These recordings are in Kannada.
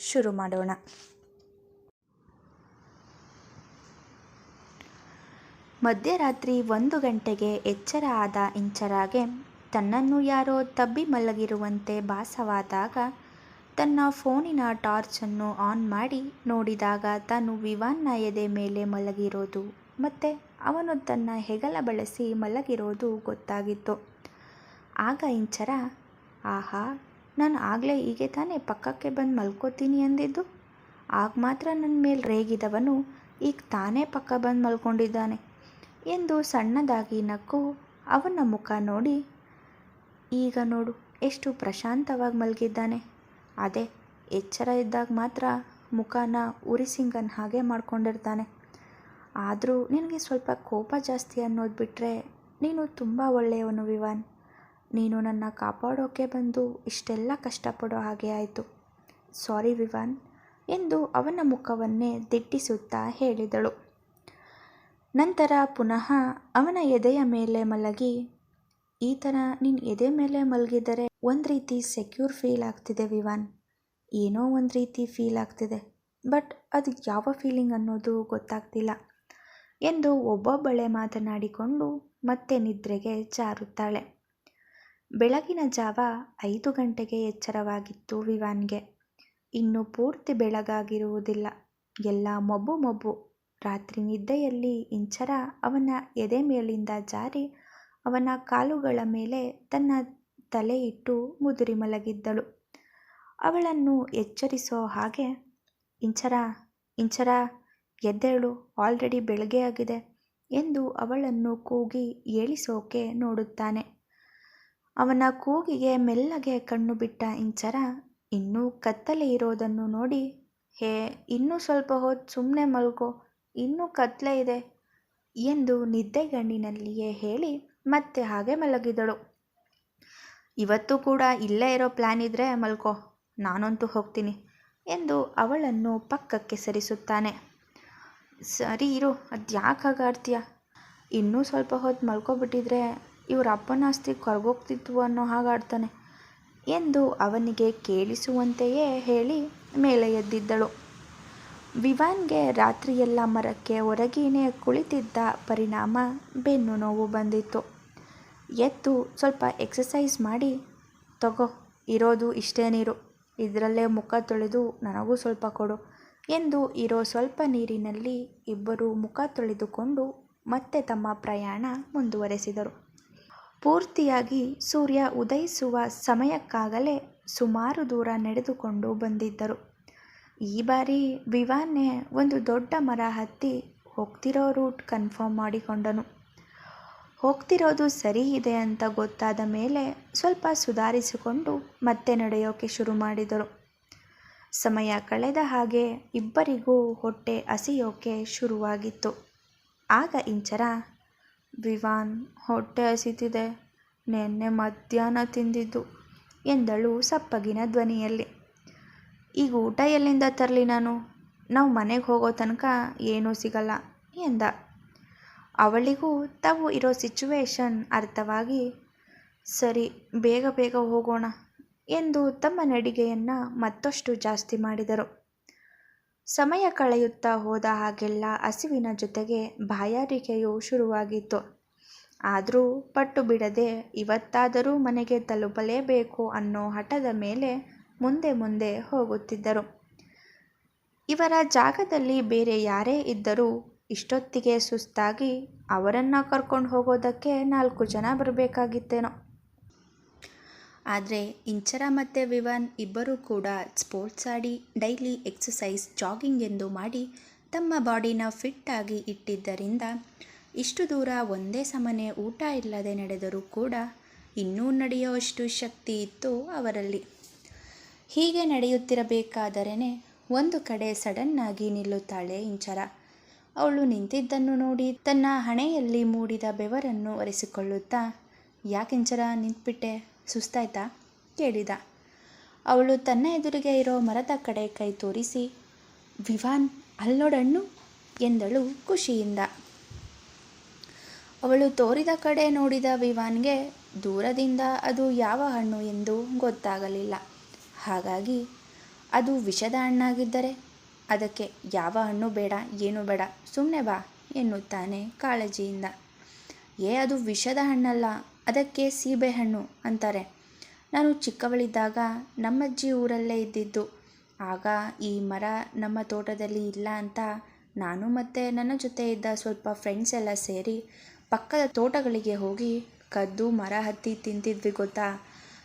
ಶುರು ಮಾಡೋಣ. ಮಧ್ಯರಾತ್ರಿ ಒಂದು ಗಂಟೆಗೆ ಎಚ್ಚರ ಆದ ಇಂಚರಾಗೆ ತನ್ನನ್ನು ಯಾರೋ ತಬ್ಬಿ ಮಲಗಿರುವಂತೆ ಭಾಸವಾದಾಗ ತನ್ನ ಫೋನಿನ ಟಾರ್ಚನ್ನು ಆನ್ ಮಾಡಿ ನೋಡಿದಾಗ ತಾನು ವಿವಾನ್ನ ಎದೆ ಮೇಲೆ ಮಲಗಿರೋದು ಮತ್ತು ಅವನು ತನ್ನ ಹೆಗಲ ಬಳಸಿ ಮಲಗಿರೋದು ಗೊತ್ತಾಗಿತ್ತು. ಆಗ ಇಂಚರ, ಆಹಾ ನಾನು ಆಗಲೇ ಹೀಗೆ ತಾನೇ ಪಕ್ಕಕ್ಕೆ ಬಂದು ಮಲ್ಕೋತೀನಿ ಅಂದಿದ್ದು. ಆಗ ಮಾತ್ರ ನನ್ನ ಮೇಲೆ ರೇಗಿದವನು ಈಗ ತಾನೇ ಪಕ್ಕ ಬಂದು ಮಲ್ಕೊಂಡಿದ್ದಾನೆ ಎಂದು ಸಣ್ಣದಾಗಿ ನಕ್ಕು ಅವನ ಮುಖ ನೋಡಿ, ಈಗ ನೋಡು, ಎಷ್ಟು ಪ್ರಶಾಂತವಾಗಿ ಮಲಗಿದ್ದಾನೆ. ಅದೇ, ಎಚ್ಚರ ಇದ್ದಾಗ ಮಾತ್ರ ಮುಖನ ಉರಿಸಿಂಗನ್ ಹಾಗೆ ಮಾಡ್ಕೊಂಡಿರ್ತಾನೆ. ಆದರೂ ನಿನಗೆ ಸ್ವಲ್ಪ ಕೋಪ ಜಾಸ್ತಿ ಅನ್ನೋದು ಬಿಟ್ಟರೆ ನೀನು ತುಂಬ ಒಳ್ಳೆಯವನು ವಿವಾನ್. ನೀನು ನನ್ನ ಕಾಪಾಡೋಕೆ ಬಂದು ಇಷ್ಟೆಲ್ಲ ಕಷ್ಟಪಡೋ ಹಾಗೆ ಆಯಿತು. ಸಾರಿ ವಿವಾನ್ ಎಂದು ಅವನ ಮುಖವನ್ನೇ ದಿಟ್ಟಿಸುತ್ತಾ ಹೇಳಿದಳು. ನಂತರ ಪುನಃ ಅವನ ಎದೆಯ ಮೇಲೆ ಮಲಗಿ ಈ ಥರ ನಿನ್ನ ಎದೆ ಮೇಲೆ ಮಲಗಿದರೆ ಒಂದು ರೀತಿ ಸೆಕ್ಯೂರ್ ಫೀಲ್ ಆಗ್ತಿದೆ ವಿವಾನ್. ಏನೋ ಒಂದು ರೀತಿ ಫೀಲ್ ಆಗ್ತಿದೆ ಬಟ್ ಅದು ಯಾವ ಫೀಲಿಂಗ್ ಅನ್ನೋದು ಗೊತ್ತಾಗ್ತಿಲ್ಲ ಎಂದು ಒಬ್ಬೊಬ್ಬಳೆ ಮಾತನಾಡಿಕೊಂಡು ಮತ್ತೆ ನಿದ್ರೆಗೆ ಜಾರುತ್ತಾಳೆ. ಬೆಳಗಿನ ಜಾವ ಐದು ಗಂಟೆಗೆ ಎಚ್ಚರವಾಗಿತ್ತು ವಿವಾನ್ಗೆ. ಇನ್ನು ಪೂರ್ತಿ ಬೆಳಗಾಗಿರುವುದಿಲ್ಲ. ಎಲ್ಲ ಮೊಬ್ಬು ಮಬ್ಬು. ರಾತ್ರಿ ನಿದ್ದೆಯಲ್ಲಿ ಇಂಚರ ಅವನ ಎದೆ ಮೇಲಿಂದ ಜಾರಿ ಅವನ ಕಾಲುಗಳ ಮೇಲೆ ತನ್ನ ತಲೆ ಇಟ್ಟು ಮುದುರಿ ಮಲಗಿದ್ದಳು. ಅವಳನ್ನು ಎಚ್ಚರಿಸೋ ಹಾಗೆ, ಇಂಚರ ಇಂಚರ, ಎದ್ದೇಳು, ಆಲ್ರೆಡಿ ಬೆಳಗ್ಗೆ ಆಗಿದೆ ಎಂದು ಅವಳನ್ನು ಕೂಗಿ ಏಳಿಸೋಕೆ ನೋಡುತ್ತಾನೆ. ಅವನ ಕೂಗಿಗೆ ಮೆಲ್ಲಗೆ ಕಣ್ಣು ಬಿಟ್ಟ ಇಂಚರ, ಇನ್ನೂ ಕತ್ತಲೆ ಇರೋದನ್ನು ನೋಡಿ? ಹೇ, ಇನ್ನೂ ಸ್ವಲ್ಪ ಹೊತ್ತು ಸುಮ್ಮನೆ ಮಲ್ಕೋ ಇನ್ನೂ ಕತ್ತಲೆ ಇದೆ ಎಂದು ನಿದ್ದೆಗಣ್ಣಿನಲ್ಲಿಯೇ ಹೇಳಿ ಮತ್ತೆ ಹಾಗೆ ಮಲಗಿದಳು. ಇವತ್ತು ಕೂಡ ಇಲ್ಲೇ ಇರೋ ಪ್ಲ್ಯಾನ್ ಇದ್ರೆ ಮಲ್ಕೋ ನಾನಂತೂ ಹೋಗ್ತೀನಿ ಎಂದು ಅವಳನ್ನು ಪಕ್ಕಕ್ಕೆ ಸರಿಸುತ್ತಾನೆ. ಸರಿ ಇರು ಅದು ಯಾಕೆ ಹಾಗಾಡ್ತೀಯ ಇನ್ನೂ ಸ್ವಲ್ಪ ಹೊತ್ತು ಮಲ್ಕೊಬಿಟ್ಟಿದ್ರೆ ಇವ್ರ ಅಪ್ಪನ ಆಸ್ತಿ ಕರ್ಗೋಗ್ತಿತ್ತು ಅನ್ನೋ ಹಾಗಾಡ್ತಾನೆ ಎಂದು ಅವನಿಗೆ ಕೇಳಿಸುವಂತೆಯೇ ಹೇಳಿ ಮೇಲೆ ಎದ್ದಿದ್ದಳು. ವಿವಾನ್ಗೆ ರಾತ್ರಿಯೆಲ್ಲ ಮರಕ್ಕೆ ಹೊರಗೇನೆ ಕುಳಿತಿದ್ದ ಪರಿಣಾಮ ಬೆನ್ನು ನೋವು ಬಂದಿತ್ತು. ಎದ್ದು ಸ್ವಲ್ಪ ಎಕ್ಸಸೈಸ್ ಮಾಡಿ, ತಗೋ, ಇರೋದು ಇಷ್ಟೇ ನೀರು. ಇದರಲ್ಲೇ ಮುಖ ತೊಳೆದು ನನಗೂ ಸ್ವಲ್ಪ ಕೊಡು ಎಂದು ಇರೋ ಸ್ವಲ್ಪ ನೀರಿನಲ್ಲಿ ಇಬ್ಬರು ಮುಖ ತೊಳೆದುಕೊಂಡು ಮತ್ತೆ ತಮ್ಮ ಪ್ರಯಾಣ ಮುಂದುವರೆಸಿದರು. ಪೂರ್ತಿಯಾಗಿ ಸೂರ್ಯ ಉದಯಿಸುವ ಸಮಯಕ್ಕಾಗಲೇ ಸುಮಾರು ದೂರ ನಡೆದುಕೊಂಡು ಬಂದಿದ್ದರು. ಈ ಬಾರಿ ವಿವಾನ್ನೇ ಒಂದು ದೊಡ್ಡ ಮರ ಹತ್ತಿ ಹೋಗ್ತಿರೋ ರೂಟ್ ಕನ್ಫರ್ಮ್ ಮಾಡಿಕೊಂಡನು. ಹೋಗ್ತಿರೋದು ಸರಿ ಇದೆ ಅಂತ ಗೊತ್ತಾದ ಮೇಲೆ ಸ್ವಲ್ಪ ಸುಧಾರಿಸಿಕೊಂಡು ಮತ್ತೆ ನಡೆಯೋಕೆ ಶುರು ಮಾಡಿದರು. ಸಮಯ ಕಳೆದ ಹಾಗೆ ಇಬ್ಬರಿಗೂ ಹೊಟ್ಟೆ ಹಸಿಯೋಕೆ ಶುರುವಾಗಿತ್ತು. ಆಗ ಇಂಚರ ವಿವಾನ್ ಹೊಟ್ಟೆ ಹಸಿತಿದೆ. ನೆನ್ನೆ ಮಧ್ಯಾಹ್ನ ತಿಂದಿದ್ದು. ಎಂದಳು ಸಪ್ಪಗಿನ ಧ್ವನಿಯಲ್ಲಿ. ಈಗ ಊಟ ಎಲ್ಲಿಂದ ತರಲಿ ನಾನು? ನಾವು ಮನೆಗೆ ಹೋಗೋ ತನಕ ಏನೂ ಸಿಗಲ್ಲ ಎಂದ. ಅವಳಿಗೂ ತಾವು ಇರೋ ಸಿಚುವೇಶನ್ ಅರ್ಥವಾಗಿ, ಸರಿ, ಬೇಗ ಬೇಗ ಹೋಗೋಣ ಎಂದು ತಮ್ಮ ನಡಿಗೆಯನ್ನು ಮತ್ತಷ್ಟು ಜಾಸ್ತಿ ಮಾಡಿದರು. ಸಮಯ ಕಳೆಯುತ್ತಾ ಹೋದ ಹಾಗೆಲ್ಲ ಹಸಿವಿನ ಜೊತೆಗೆ ಬಾಯಾರಿಕೆಯು ಶುರುವಾಗಿತ್ತು. ಆದರೂ ಪಟ್ಟು ಬಿಡದೆ ಇವತ್ತಾದರೂ ಮನೆಗೆ ತಲುಪಲೇಬೇಕು ಅನ್ನೋ ಹಠದ ಮೇಲೆ ಮುಂದೆ ಮುಂದೆ ಹೋಗುತ್ತಿದ್ದರು. ಇವರ ಜಾಗದಲ್ಲಿ ಬೇರೆ ಯಾರೇ ಇದ್ದರೂ ಇಷ್ಟೊತ್ತಿಗೆ ಸುಸ್ತಾಗಿ ಅವರನ್ನು ಕರ್ಕೊಂಡು ಹೋಗೋದಕ್ಕೆ ನಾಲ್ಕು ಜನ ಬರಬೇಕಾಗಿತ್ತೇನೋ. ಆದರೆ ಇಂಚರ ಮತ್ತು ವಿವನ್ ಇಬ್ಬರೂ ಕೂಡ ಸ್ಪೋರ್ಟ್ಸ್ ಆಡಿ ಡೈಲಿ ಎಕ್ಸಸೈಸ್ ಜಾಗಿಂಗ್ ಎಂದು ಮಾಡಿ ತಮ್ಮ ಬಾಡಿನ ಫಿಟ್ಟಾಗಿ ಇಟ್ಟಿದ್ದರಿಂದ ಇಷ್ಟು ದೂರ ಒಂದೇ ಸಮನೆ ಊಟ ಇಲ್ಲದೆ ನಡೆದರೂ ಕೂಡ ಇನ್ನೂ ನಡೆಯುವಷ್ಟು ಶಕ್ತಿ ಇತ್ತು ಅವರಲ್ಲಿ. ಹೀಗೆ ನಡೆಯುತ್ತಿರಬೇಕಾದರೇ ಒಂದು ಕಡೆ ಸಡನ್ನಾಗಿ ನಿಲ್ಲುತ್ತಾಳೆ ಇಂಚರ. ಅವಳು ನಿಂತಿದ್ದನ್ನು ನೋಡಿ ತನ್ನ ಹಣೆಯಲ್ಲಿ ಮೂಡಿದ ಬೆವರನ್ನು ಒರೆಸಿಕೊಳ್ಳುತ್ತಾ ಯಾಕಿಂಚರ ನಿಂತ್ಬಿಟ್ಟೆ? ಸುಸ್ತಾಯ್ತಾ? ಕೇಳಿದ. ಅವಳು ತನ್ನ ಎದುರಿಗೆ ಇರೋ ಮರದ ಕಡೆ ಕೈ ತೋರಿಸಿ, ವಿವಾನ್, ಅಲ್ಲೋಡಣ್ಣು? ಎಂದಳು ಖುಷಿಯಿಂದ. ಅವಳು ತೋರಿದ ಕಡೆ ನೋಡಿದ ವಿವಾನ್ಗೆ ದೂರದಿಂದ ಅದು ಯಾವ ಹಣ್ಣು ಎಂದು ಗೊತ್ತಾಗಲಿಲ್ಲ. ಹಾಗಾಗಿ, ಅದು ವಿಷದ ಹಣ್ಣಾಗಿದ್ದರೆ ಅದಕ್ಕೆ ಯಾವ ಹಣ್ಣು ಬೇಡ, ಏನು ಬೇಡ ಸುಮ್ಮನೆ ಬಾ ಎನ್ನುತ್ತಾನೆ ಕಾಳಜಿಯಿಂದ. ಏ, ಅದು ವಿಷದ ಹಣ್ಣಲ್ಲ ಅದಕ್ಕೆ ಸೀಬೆಹಣ್ಣು ಅಂತಾರೆ. ನಾನು ಚಿಕ್ಕವಳಿದ್ದಾಗ ನಮ್ಮಜ್ಜಿ ಊರಲ್ಲೇ ಇದ್ದಿದ್ದು. ಆಗ ಈ ಮರ ನಮ್ಮ ತೋಟದಲ್ಲಿ ಇಲ್ಲ ಅಂತ ನಾನು ಮತ್ತು ನನ್ನ ಜೊತೆ ಇದ್ದ ಸ್ವಲ್ಪ ಫ್ರೆಂಡ್ಸ್ ಎಲ್ಲ ಸೇರಿ ಪಕ್ಕದ ತೋಟಗಳಿಗೆ ಹೋಗಿ ಕದ್ದು, ಮರ ಹತ್ತಿ ತಿಂತಿದ್ವಿ ಗೊತ್ತಾ?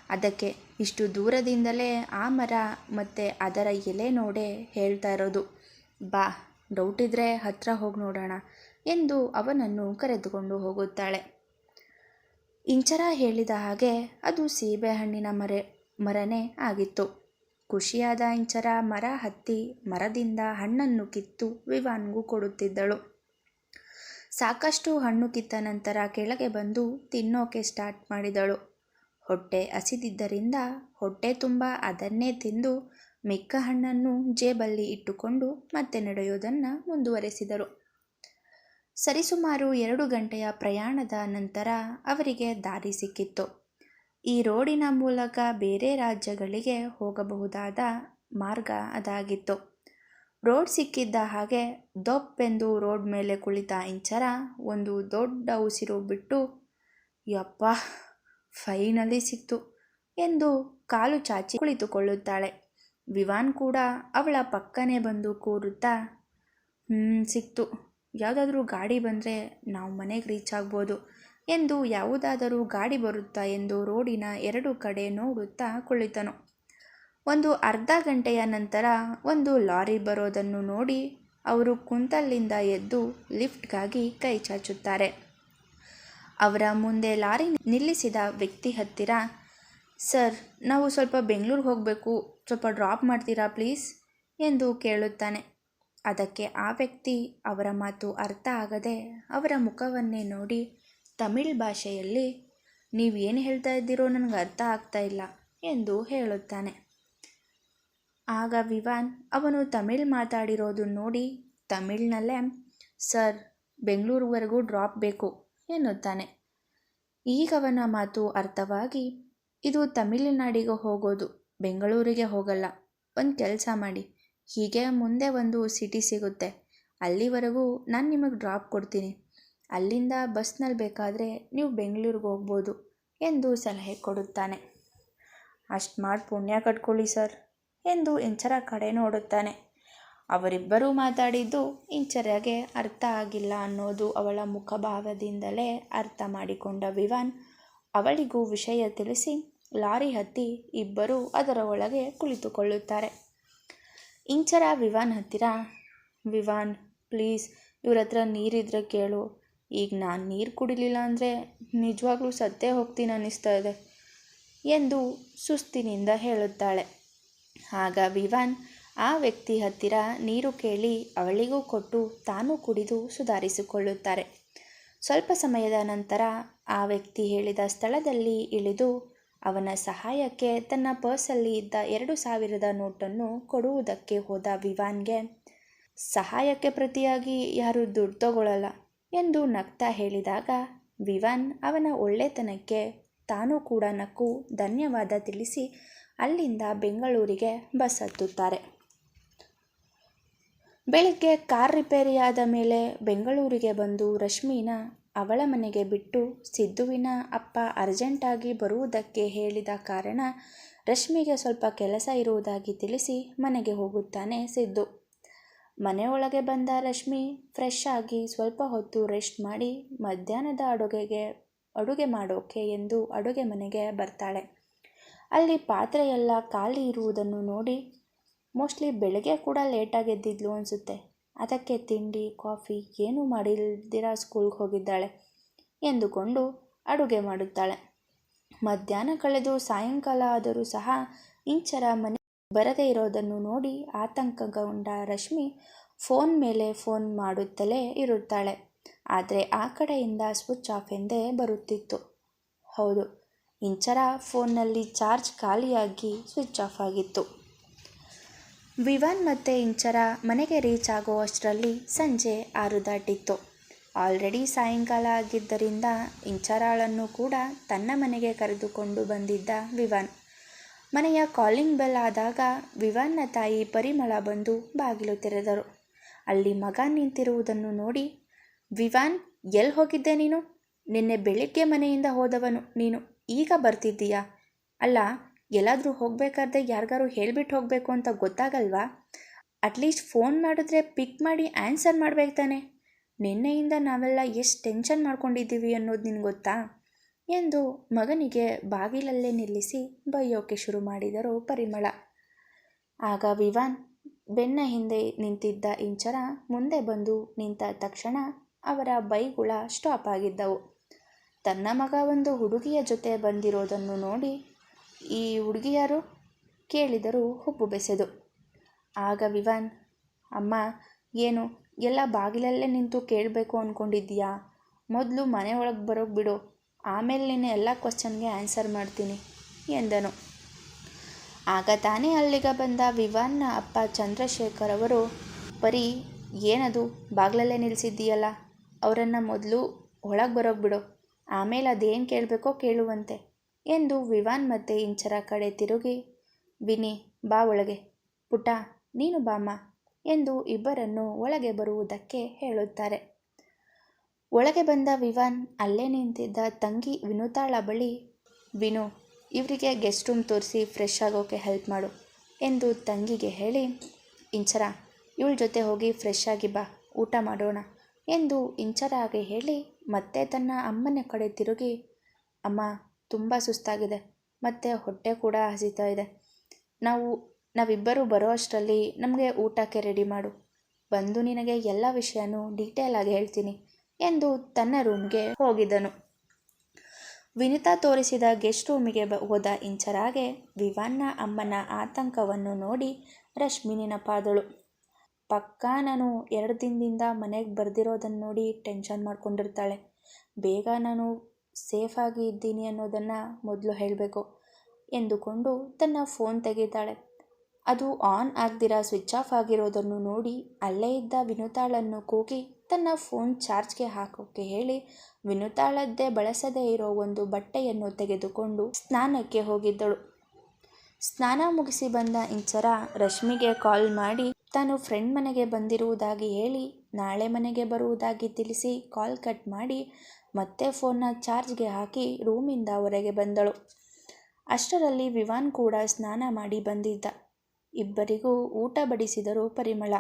ಅದಕ್ಕೆ ಇಷ್ಟು ದೂರದಿಂದಲೇ ಆ ಮರ ಮತ್ತು ಅದರ ಎಲೆ ನೋಡೇ ಹೇಳ್ತಾ ಇರೋದು. ಬಾ ಡೌಟ್ ಇದ್ದರೆ ಹತ್ರ ಹೋಗಿ ನೋಡೋಣ ಎಂದು ಅವನನ್ನು ಕರೆದುಕೊಂಡು ಹೋಗುತ್ತಾಳೆ. ಇಂಚರ ಹೇಳಿದ ಹಾಗೆ ಅದು ಸೀಬೆಹಣ್ಣಿನ ಮರೆ, ಮರನೇ ಆಗಿತ್ತು. ಖುಷಿಯಾದ ಇಂಚರ ಮರ ಹತ್ತಿ ಮರದಿಂದ ಹಣ್ಣನ್ನು ಕಿತ್ತು ವಿವಾನ್ಗೂ ಕೊಡುತ್ತಿದ್ದಳು. ಸಾಕಷ್ಟು ಹಣ್ಣು ಕಿತ್ತ ನಂತರ ಕೆಳಗೆ ಬಂದು ತಿನ್ನೋಕೆ ಸ್ಟಾರ್ಟ್ ಮಾಡಿದಳು. ಹೊಟ್ಟೆ ಹಸಿದಿದ್ದರಿಂದ ಹೊಟ್ಟೆ ತುಂಬ ಅದನ್ನೇ ತಿಂದು ಮಿಕ್ಕ ಹಣ್ಣನ್ನು ಜೇಬಲ್ಲಿ ಇಟ್ಟುಕೊಂಡು ಮತ್ತೆ ನಡೆಯೋದನ್ನು ಮುಂದುವರೆಸಿದರು. ಸರಿಸುಮಾರು ಎರಡು ಗಂಟೆಯ ಪ್ರಯಾಣದ ನಂತರ ಅವರಿಗೆ ದಾರಿ ಸಿಕ್ಕಿತ್ತು. ಈ ರೋಡಿನ ಮೂಲಕ ಬೇರೆ ರಾಜ್ಯಗಳಿಗೆ ಹೋಗಬಹುದಾದ ಮಾರ್ಗ ಅದಾಗಿತ್ತು. ರೋಡ್ ಸಿಕ್ಕಿದ್ದ ಹಾಗೆ ದೊಪ್ಪೆಂದು ರೋಡ್ ಮೇಲೆ ಕುಳಿತ ಇಂಚರ ಒಂದು ದೊಡ್ಡ ಉಸಿರು ಬಿಟ್ಟು, ಯಪ್ಪ, ಫೈನಲಿ ಸಿಕ್ತು ಎಂದು ಕಾಲು ಚಾಚಿ ಕುಳಿತುಕೊಳ್ಳುತ್ತಾಳೆ. ವಿವಾನ್ ಕೂಡ ಅವಳ ಪಕ್ಕನೆ ಬಂದು ಕೂರುತ್ತಾ ಹ್ಞೂ ಸಿಕ್ತು. ಯಾವುದಾದ್ರೂ ಗಾಡಿ ಬಂದರೆ ನಾವು ಮನೆಗೆ ರೀಚ್ ಆಗ್ಬೋದು ಎಂದು ಯಾವುದಾದರೂ ಗಾಡಿ ಬರುತ್ತಾ ಎಂದು ರೋಡಿನ ಎರಡು ಕಡೆ ನೋಡುತ್ತಾ ಕುಳಿತನು. ಒಂದು ಅರ್ಧ ಗಂಟೆಯ ನಂತರ ಒಂದು ಲಾರಿ ಬರೋದನ್ನು ನೋಡಿ ಅವರು ಕುಂತಲ್ಲಿಂದ ಎದ್ದು ಲಿಫ್ಟ್ಗಾಗಿ ಕೈ ಚಾಚುತ್ತಾರೆ. ಅವರ ಮುಂದೆ ಲಾರಿ ನಿಲ್ಲಿಸಿದ ವ್ಯಕ್ತಿ ಹತ್ತಿರ, ಸರ್, ನಾವು ಸ್ವಲ್ಪ ಬೆಂಗಳೂರಿಗೆ ಹೋಗಬೇಕು. ಸ್ವಲ್ಪ ಡ್ರಾಪ್ ಮಾಡ್ತೀರಾ ಪ್ಲೀಸ್? ಎಂದು ಕೇಳುತ್ತಾನೆ. ಅದಕ್ಕೆ ಆ ವ್ಯಕ್ತಿ ಅವರ ಮಾತು ಅರ್ಥ ಆಗದೆ ಅವರ ಮುಖವನ್ನೇ ನೋಡಿ ತಮಿಳ್ ಭಾಷೆಯಲ್ಲಿ, ನೀವು ಏನು ಹೇಳ್ತಾ ಇದ್ದೀರೋ ನನಗೆ ಅರ್ಥ ಆಗ್ತಾ ಇಲ್ಲ ಎಂದು ಹೇಳುತ್ತಾನೆ. ಆಗ ವಿವಾನ್ ಅವನು ತಮಿಳ್ ಮಾತಾಡಿರೋದು ನೋಡಿ ತಮಿಳ್ನಲ್ಲೇ, ಸರ್, ಬೆಂಗಳೂರುವರೆಗೂ ಡ್ರಾಪ್ ಬೇಕು ಎನ್ನುತ್ತಾನೆ. ಈಗವನ ಮಾತು ಅರ್ಥವಾಗಿ, ಇದು ತಮಿಳುನಾಡಿಗೆ ಹೋಗೋದು, ಬೆಂಗಳೂರಿಗೆ ಹೋಗಲ್ಲ, ಒಂದು ಕೆಲಸ ಮಾಡಿ. ಹೀಗೆ ಮುಂದೆ ಒಂದು ಸಿಟಿ ಸಿಗುತ್ತೆ. ಅಲ್ಲಿವರೆಗೂ ನಾನು ನಿಮಗೆ ಡ್ರಾಪ್ ಕೊಡ್ತೀನಿ. ಅಲ್ಲಿಂದ ಬಸ್ನಲ್ಲಿ ಬೇಕಾದರೆ ನೀವು ಬೆಂಗಳೂರಿಗೆ ಹೋಗ್ಬೋದು ಎಂದು ಸಲಹೆ ಕೊಡುತ್ತಾನೆ. ಅಷ್ಟು ಮಾಡಿ ಪುಣ್ಯ ಕಟ್ಕೊಳ್ಳಿ ಸರ್ ಎಂದು ಇಂಚರ ಕಡೆ ನೋಡುತ್ತಾನೆ. ಅವರಿಬ್ಬರೂ ಮಾತಾಡಿದ್ದು ಇಂಚರಗೆ ಅರ್ಥ ಆಗಿಲ್ಲ ಅನ್ನೋದು ಅವಳ ಮುಖಭಾವದಿಂದಲೇ ಅರ್ಥ ಮಾಡಿಕೊಂಡ ವಿವಾನ್ ಅವಳಿಗೂ ವಿಷಯ ತಿಳಿಸಿ ಲಾರಿ ಹತ್ತಿ ಇಬ್ಬರೂ ಅದರ ಒಳಗೆ ಕುಳಿತುಕೊಳ್ಳುತ್ತಾರೆ. ಇಂಚರ ವಿವಾನ್ ಹತ್ತಿರ? ವಿವಾನ್, ಪ್ಲೀಸ್, ಇವ್ರ ಹತ್ರ ನೀರಿದ್ರೆ ಕೇಳು. ಈಗ ನಾನು ನೀರು ಕುಡಿಲಿಲ್ಲ ಅಂದರೆ ನಿಜವಾಗ್ಲೂ ಸತ್ತೇ ಹೋಗ್ತೀನಿ ಅನ್ನಿಸ್ತಾ ಇದೆ ಎಂದು ಸುಸ್ತಿನಿಂದ ಹೇಳುತ್ತಾಳೆ. ಆಗ ವಿವಾನ್ ಆ ವ್ಯಕ್ತಿ ಹತ್ತಿರ ನೀರು ಕೇಳಿ ಅವಳಿಗೂ ಕೊಟ್ಟು ತಾನು ಕುಡಿದು ಸುಧಾರಿಸಿಕೊಳ್ಳುತ್ತಾರೆ. ಸ್ವಲ್ಪ ಸಮಯದ ನಂತರ ಆ ವ್ಯಕ್ತಿ ಹೇಳಿದ ಸ್ಥಳದಲ್ಲಿ ಇಳಿದು ಅವನ ಸಹಾಯಕ್ಕೆ ತನ್ನ ಪರ್ಸಲ್ಲಿ ಇದ್ದ ಎರಡು ಸಾವಿರದ ನೋಟನ್ನು ಕೊಡುವುದಕ್ಕೆ ಹೋದ ವಿವಾನ್ಗೆ, ಸಹಾಯಕ್ಕೆ ಪ್ರತಿಯಾಗಿ ಯಾರೂ ದುಡ್ಡು ತಗೊಳ್ಳಲ್ಲ ಎಂದು ನಗ್ತಾ ಹೇಳಿದಾಗ, ವಿವಾನ್ ಅವನ ಒಳ್ಳೆತನಕ್ಕೆ ತಾನೂ ಕೂಡ ನಕ್ಕು ಧನ್ಯವಾದ ತಿಳಿಸಿ ಅಲ್ಲಿಂದ ಬೆಂಗಳೂರಿಗೆ ಬಸ್ ಹತ್ತುತ್ತಾರೆ. ಬೆಳಗ್ಗೆ ಕಾರ್ ರಿಪೇರಿಯಾದ ಮೇಲೆ ಬೆಂಗಳೂರಿಗೆ ಬಂದು ರಶ್ಮಿನ ಅವಳ ಮನೆಗೆ ಬಿಟ್ಟು ಸಿದ್ದುವಿನ ಅಪ್ಪ ಅರ್ಜೆಂಟಾಗಿ ಬರುವುದಕ್ಕೆ ಹೇಳಿದ ಕಾರಣ ರಶ್ಮಿಗೆ ಸ್ವಲ್ಪ ಕೆಲಸ ಇರುವುದಾಗಿ ತಿಳಿಸಿ ಮನೆಗೆ ಹೋಗುತ್ತಾನೆ ಸಿದ್ದು. ಮನೆಯೊಳಗೆ ಬಂದ ರಶ್ಮಿ ಫ್ರೆಶ್ ಆಗಿ ಸ್ವಲ್ಪ ಹೊತ್ತು ರೆಸ್ಟ್ ಮಾಡಿ ಮಧ್ಯಾಹ್ನದ ಅಡುಗೆಗೆ, ಅಡುಗೆ ಮಾಡೋಕೆ ಎಂದು ಅಡುಗೆ ಮನೆಗೆ ಬರ್ತಾಳೆ. ಅಲ್ಲಿ ಪಾತ್ರೆ ಎಲ್ಲ ಖಾಲಿ ಇರುವುದನ್ನು ನೋಡಿ ಮೋಸ್ಟ್ಲಿ ಬೆಳಗ್ಗೆ ಕೂಡ ಲೇಟಾಗಿ ಎದ್ದಿದ್ಲು ಅನಿಸುತ್ತೆ. ಅದಕ್ಕೆ ತಿಂಡಿ, ಕಾಫಿ ಏನೂ ಮಾಡಿಲ್ದಿರ ಸ್ಕೂಲ್ಗೆ ಹೋಗಿದ್ದಾಳೆ ಎಂದುಕೊಂಡು ಅಡುಗೆ ಮಾಡುತ್ತಾಳೆ. ಮಧ್ಯಾಹ್ನ ಕಳೆದು ಸಾಯಂಕಾಲ ಆದರೂ ಸಹ ಇಂಚರ ಮನೆ ಬರದೇ ಇರೋದನ್ನು ನೋಡಿ ಆತಂಕಗೊಂಡ ರಶ್ಮಿ ಫೋನ್ ಮೇಲೆ ಫೋನ್ ಮಾಡುತ್ತಲೇ ಇರುತ್ತಾಳೆ. ಆದರೆ ಆ ಕಡೆಯಿಂದ ಸ್ವಿಚ್ ಆಫ್ ಎಂದೇ ಬರುತ್ತಿತ್ತು. ಹೌದು, ಇಂಚರ ಫೋನ್ನಲ್ಲಿ ಚಾರ್ಜ್ ಖಾಲಿಯಾಗಿ ಸ್ವಿಚ್ ಆಫ್ ಆಗಿತ್ತು. ವಿವಾನ್ ಮತ್ತು ಇಂಚರ ಮನೆಗೆ ರೀಚ್ ಆಗೋ ಅಷ್ಟರಲ್ಲಿ ಸಂಜೆ ಆರು ದಾಟಿತ್ತು ಆಲ್ರೆಡಿ ಸಾಯಂಕಾಲ ಆಗಿದ್ದರಿಂದ ಇಂಚರಾಳನ್ನು ಕೂಡ ತನ್ನ ಮನೆಗೆ ಕರೆದುಕೊಂಡು ಬಂದಿದ್ದ ವಿವಾನ್. ಮನೆಯ ಕಾಲಿಂಗ್ ಬೆಲ್ ಆದಾಗ ವಿವಾನ್ನ ತಾಯಿ ಪರಿಮಳ ಬಂದು ಬಾಗಿಲು ತೆರೆದರು. ಅಲ್ಲಿ ಮಗ ನಿಂತಿರುವುದನ್ನು ನೋಡಿ, ವಿವಾನ್ ಎಲ್ಲಿ ಹೋಗಿದ್ದೆ ನೀನು? ನಿನ್ನೆ ಬೆಳಿಗ್ಗೆ ಮನೆಯಿಂದ ಹೋದವನು ನೀನು. ಈಗ ಬರ್ತಿದ್ದೀಯಾ? ಅಲ್ಲ ಎಲ್ಲಾದರೂ ಹೋಗಬೇಕಾದ್ರೆ ಯಾರಿಗಾರು ಹೇಳಿಬಿಟ್ಟು ಹೋಗಬೇಕು ಅಂತ ಗೊತ್ತಾಗಲ್ವಾ? ಅಟ್ಲೀಸ್ಟ್ ಫೋನ್ ಮಾಡಿದ್ರೆ ಪಿಕ್ ಮಾಡಿ ಆನ್ಸರ್ ಮಾಡ್ಬೇಕು ತಾನೆ. ನಿನ್ನೆಯಿಂದ ನಾವೆಲ್ಲ ಎಷ್ಟು ಟೆನ್ಷನ್ ಮಾಡ್ಕೊಂಡಿದ್ದೀವಿ ಅನ್ನೋದು ನಿನ್ಗೆ ಗೊತ್ತಾ? ಎಂದು ಮಗನಿಗೆ ಬಾಗಿಲಲ್ಲೇ ನಿಲ್ಲಿಸಿ ಬೈಯೋಕೆ ಶುರು ಮಾಡಿದರು ಪರಿಮಳ. ಆಗ ವಿವಾನ್ ಬೆನ್ನ ಹಿಂದೆ ನಿಂತಿದ್ದ ಇಂಚರ ಮುಂದೆ ಬಂದು ನಿಂತ ತಕ್ಷಣ ಅವರ ಬೈಗುಳ ಸ್ಟಾಪ್ ಆಗಿದ್ದವು. ತನ್ನ ಮಗ ಒಂದು ಹುಡುಗಿಯ ಜೊತೆ ಬಂದಿರೋದನ್ನು ನೋಡಿ ಈ ಹುಡುಗಿಯಾರು ಕೇಳಿದರು ಹುಬ್ಬು ಬೆಸೆದು. ಆಗ ವಿವಾನ್, ಅಮ್ಮ, ಏನು ಎಲ್ಲ ಬಾಗಿಲಲ್ಲೇ ನಿಂತು ಕೇಳಬೇಕು ಅಂದ್ಕೊಂಡಿದ್ದೀಯಾ ಮೊದಲು ಮನೆ ಒಳಗೆ ಬರೋಕೆ ಬಿಡು, ಆಮೇಲೆ ನೀನು ಎಲ್ಲ ಕ್ವಶನ್ಗೆ ಆನ್ಸರ್ ಮಾಡ್ತೀನಿ, ಎಂದನು. ಆಗ ತಾನೇ ಅಲ್ಲಿಗೆ ಬಂದ ವಿವಾನ್ನ ಅಪ್ಪ ಚಂದ್ರಶೇಖರ್ ಅವರು ಪರಿ ಏನದು ಬಾಗಿಲಲ್ಲೇ ನಿಲ್ಲಿಸಿದ್ದೀಯಲ್ಲ ಅವರನ್ನು ಮೊದಲು ಒಳಗೆ ಬರೋಕೆ ಬಿಡು, ಆಮೇಲೆ ಅದೇನು ಕೇಳಬೇಕೋ ಕೇಳುವಂತೆ. ಎಂದು ವಿವಾನ್ ಮತ್ತೆ ಇಂಚರ ಕಡೆ ತಿರುಗಿ, ವಿನಿ, ಬಾ ಒಳಗೆ. ಪುಟ, ನೀನು ಬಾಮ್ಮ ಎಂದು ಇಬ್ಬರನ್ನು ಒಳಗೆ ಬರುವುದಕ್ಕೆ ಹೇಳುತ್ತಾರೆ. ಒಳಗೆ ಬಂದ ವಿವಾನ್ ಅಲ್ಲೇ ನಿಂತಿದ್ದ ತಂಗಿ ವಿನುತಾಳ ಬಳಿ, ವಿನು, ಇವರಿಗೆ ಗೆಸ್ಟ್ ರೂಮ್ ತೋರಿಸಿ ಫ್ರೆಶ್ ಆಗೋಕೆ ಹೆಲ್ಪ್ ಮಾಡು ಎಂದು ತಂಗಿಗೆ ಹೇಳಿ, ಇಂಚರ, ಇವಳ ಜೊತೆ ಹೋಗಿ ಫ್ರೆಶ್ ಆಗಿ ಬಾ, ಊಟ ಮಾಡೋಣ ಎಂದು ಇಂಚರಾಗಿ ಹೇಳಿ ಮತ್ತೆ ತನ್ನ ಅಮ್ಮನ ಕಡೆ ತಿರುಗಿ, ಅಮ್ಮ ತುಂಬ ಸುಸ್ತಾಗಿದೆ. ಮತ್ತು ಹೊಟ್ಟೆ ಕೂಡ ಹಸಿತಾ ಇದೆ. ನಾವು, ನಾವಿಬ್ಬರು ಬರೋ ಅಷ್ಟರಲ್ಲಿ ನಮಗೆ ಊಟಕ್ಕೆ ರೆಡಿ ಮಾಡು. ಬಂದು ನಿನಗೆ ಎಲ್ಲ ವಿಷಯನೂ ಡೀಟೇಲ್ ಆಗಿ ಹೇಳ್ತೀನಿ ಎಂದು ತನ್ನ ರೂಮ್ಗೆ ಹೋಗಿದ್ದನು. ವಿನಿತಾ ತೋರಿಸಿದ ಗೆಸ್ಟ್ ರೂಮಿಗೆ ಹೋದ ಇಂಚರಾಗೆ ವಿವಾನ್ನ ಅಮ್ಮನ ಆತಂಕವನ್ನು ನೋಡಿ ರಶ್ಮಿ ನೆನಪಾದಳು. ಪಕ್ಕಾ ನಾನು ಎರಡು ದಿನದಿಂದ ಮನೆಗೆ ಬರೆದಿರೋದನ್ನು ನೋಡಿ ಟೆನ್ಷನ್ ಮಾಡ್ಕೊಂಡಿರ್ತಾಳೆ. ಬೇಗ ನಾನು ಸೇಫಾಗಿ ಇದ್ದೀನಿ ಅನ್ನೋದನ್ನು ಮೊದಲು ಹೇಳಬೇಕು ಎಂದುಕೊಂಡು ತನ್ನ ಫೋನ್ ತೆಗಿತಾಳೆ. ಅದು ಆನ್ ಆಗದಿರ ಸ್ವಿಚ್ ಆಫ್ ಆಗಿರೋದನ್ನು ನೋಡಿ ಅಲ್ಲೇ ಇದ್ದ ವಿನುತಾಳನ್ನು ಕೂಗಿ ತನ್ನ ಫೋನ್ ಚಾರ್ಜ್ಗೆ ಹಾಕೋಕ್ಕೆ ಹೇಳಿ ವಿನುತಾಳದ್ದೇ ಬಳಸದೇ ಇರೋ ಒಂದು ಬಟ್ಟೆಯನ್ನು ತೆಗೆದುಕೊಂಡು ಸ್ನಾನಕ್ಕೆ ಹೋಗಿದ್ದಳು. ಸ್ನಾನ ಮುಗಿಸಿ ಬಂದ ಇಂಚರ ರಶ್ಮಿಗೆ ಕಾಲ್ ಮಾಡಿ ತಾನು ಫ್ರೆಂಡ್ ಮನೆಗೆ ಬಂದಿರುವುದಾಗಿ ಹೇಳಿ ನಾಳೆ ಮನೆಗೆ ಬರುವುದಾಗಿ ತಿಳಿಸಿ ಕಾಲ್ ಕಟ್ ಮಾಡಿ ಮತ್ತೆ ಫೋನ್ನ ಚಾರ್ಜ್ಗೆ ಹಾಕಿ ರೂಮಿಂದ ಹೊರಗೆ ಬಂದಳು. ಅಷ್ಟರಲ್ಲಿ ವಿವಾನ್ ಕೂಡ ಸ್ನಾನ ಮಾಡಿ ಬಂದಿದ್ದ. ಇಬ್ಬರಿಗೂ ಊಟ ಬಡಿಸಿದರು ಪರಿಮಳ.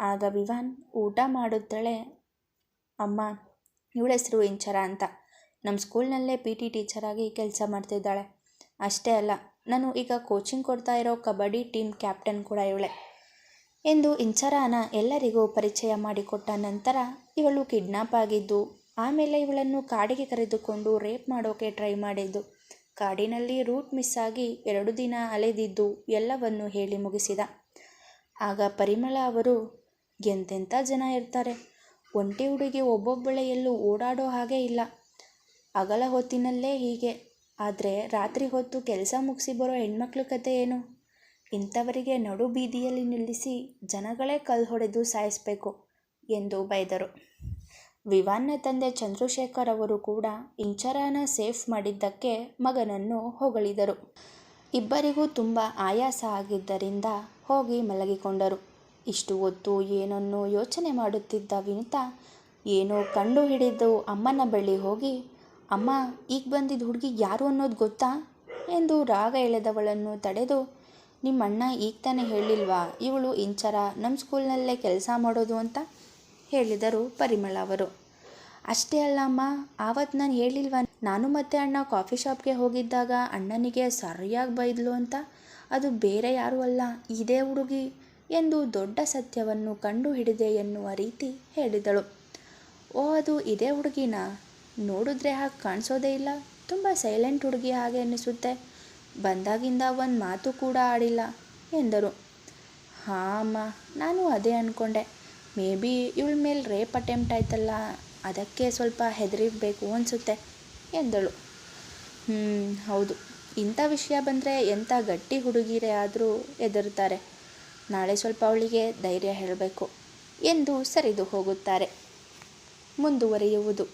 ಆಗ ವಿವಾನ್ ಊಟ ಮಾಡುತ್ತಳೆ, ಅಮ್ಮ, ಇವಳ ಹೆಸರು ಇಂಚರ ಅಂತ. ನಮ್ಮ ಸ್ಕೂಲ್ನಲ್ಲೇ ಪಿ ಟಿ ಟೀಚರಾಗಿ ಕೆಲಸ ಮಾಡ್ತಿದ್ದಾಳೆ. ಅಷ್ಟೇ ಅಲ್ಲ, ನಾನು ಈಗ ಕೋಚಿಂಗ್ ಕೊಡ್ತಾ ಇರೋ ಕಬಡ್ಡಿ ಟೀಮ್ ಕ್ಯಾಪ್ಟನ್ ಕೂಡ ಇವಳೆ ಎಂದು ಇಂಚರಾನ ಎಲ್ಲರಿಗೂ ಪರಿಚಯ ಮಾಡಿಕೊಟ್ಟ ನಂತರ ಇವಳು ಕಿಡ್ನಾಪ್ ಆಗಿದ್ದು ಆಮೇಲೆ ಇವಳನ್ನು ಕಾಡಿಗೆ ಕರೆದುಕೊಂಡು ರೇಪ್ ಮಾಡೋಕೆ ಟ್ರೈ ಮಾಡಿದ್ದು. ಕಾಡಿನಲ್ಲಿ ರೂಟ್ ಮಿಸ್ ಆಗಿ ಎರಡು ದಿನ ಅಲೆದಿದ್ದು ಎಲ್ಲವನ್ನು ಹೇಳಿ ಮುಗಿಸಿದ. ಆಗ ಪರಿಮಳ ಅವರು, ಎಂತೆಂಥ ಜನ ಇರ್ತಾರೆ? ಒಂಟಿ ಹುಡುಗಿ ಒಬ್ಬೊಬ್ಬಳೆ ಎಲ್ಲೂ ಓಡಾಡೋ ಹಾಗೆ ಇಲ್ಲ. ಅಗಲ ಹೊತ್ತಿನಲ್ಲೇ ಹೀಗೆ. ಆದರೆ ರಾತ್ರಿ ಹೊತ್ತು ಕೆಲಸ ಮುಗಿಸಿ ಬರೋ ಹೆಣ್ಮಕ್ಳ ಕತೆ ಏನು? ಇಂಥವರಿಗೆ ನಡು ಬೀದಿಯಲ್ಲಿ ನಿಲ್ಲಿಸಿ ಜನಗಳೇ ಕಲ್ಲು ಹೊಡೆದು ಸಾಯಿಸಬೇಕು, ಎಂದು ಬೈದರು. ವಿವಾನ್ನ ತಂದೆ ಚಂದ್ರಶೇಖರ್ ಅವರು ಕೂಡ ಇಂಚರಾನ ಸೇಫ್ ಮಾಡಿದ್ದಕ್ಕೆ ಮಗನನ್ನು ಹೊಗಳಿದರು. ಇಬ್ಬರಿಗೂ ತುಂಬ ಆಯಾಸ ಆಗಿದ್ದರಿಂದ ಹೋಗಿ ಮಲಗಿಕೊಂಡರು. ಇಷ್ಟು ಹೊತ್ತು ಏನನ್ನೋ ಯೋಚನೆ ಮಾಡುತ್ತಿದ್ದ ವಿನುತಾ, ಏನೋ ಕಂಡು ಹಿಡಿದು ಅಮ್ಮನ ಬಳಿ ಹೋಗಿ, ಅಮ್ಮ, ಈಗ ಬಂದಿದ್ದ ಹುಡುಗಿ ಯಾರು ಅನ್ನೋದು ಗೊತ್ತಾ? ಎಂದು ರಾಗ ಎಳೆದವಳನ್ನು ತಡೆದು ನಿಮ್ಮ ಅಣ್ಣ ಈಗ ತಾನೇ ಹೇಳಿಲ್ವಾ, ಇವಳು ಇಂಚರ ನಮ್ಮ ಸ್ಕೂಲ್ನಲ್ಲೇ ಕೆಲಸ ಮಾಡೋದು ಅಂತ? ಹೇಳಿದರು ಪರಿಮಳ ಅವರು. ಅಷ್ಟೇ ಅಲ್ಲ ಅಮ್ಮ ಆವತ್ತು ನಾನು ಹೇಳಿಲ್ವ, ನಾನು ಮತ್ತೆ ಅಣ್ಣ ಕಾಫಿ ಶಾಪ್ಗೆ ಹೋಗಿದ್ದಾಗ ಅಣ್ಣನಿಗೆ ಸರಿಯಾಗಿ ಬೈದ್ಲು ಅಂತ? ಅದು ಬೇರೆ ಯಾರೂ ಅಲ್ಲ, ಇದೇ ಹುಡುಗಿ ಎಂದು ದೊಡ್ಡ ಸತ್ಯವನ್ನು ಕಂಡು ಹಿಡಿದೆ ಎನ್ನುವ ರೀತಿ ಹೇಳಿದಳು. ಓ, ಅದು ಇದೇ ಹುಡುಗಿನ? ನೋಡಿದ್ರೆ ಹಾಗೆ ಕಾಣಿಸೋದೇ ಇಲ್ಲ, ತುಂಬ ಸೈಲೆಂಟ್ ಹುಡುಗಿ ಹಾಗೆ ಅನ್ನಿಸುತ್ತೆ, ಬಂದಾಗಿಂದ ಒಂದು ಮಾತು ಕೂಡ ಆಡಿಲ್ಲ ಎಂದರು. ಹಾಂ ಅಮ್ಮ, ನಾನು ಅದೇ ಅಂದ್ಕೊಂಡೆ ಮೇ ಬಿ ಇವಳ ಮೇಲೆ ರೇಪ್ ಅಟೆಂಪ್ಟ್ ಆಯ್ತಲ್ಲ, ಅದಕ್ಕೆ ಸ್ವಲ್ಪ ಹೆದರಿರಬೇಕು ಅನಿಸುತ್ತೆ, ಎಂದಳು. ಹ್ಞೂ ಹೌದು. ಇಂಥ ವಿಷಯ ಬಂದರೆ ಎಂಥ ಗಟ್ಟಿ ಹುಡುಗಿರೇ ಆದರೂ ಹೆದರ್ತಾರೆ. ನಾಳೆ ಸ್ವಲ್ಪ ಅವಳಿಗೆ ಧೈರ್ಯ ಹೇಳಬೇಕು, ಎಂದು ಸರಿದು ಹೋಗುತ್ತಾರೆ. ಮುಂದುವರಿಯುವುದು.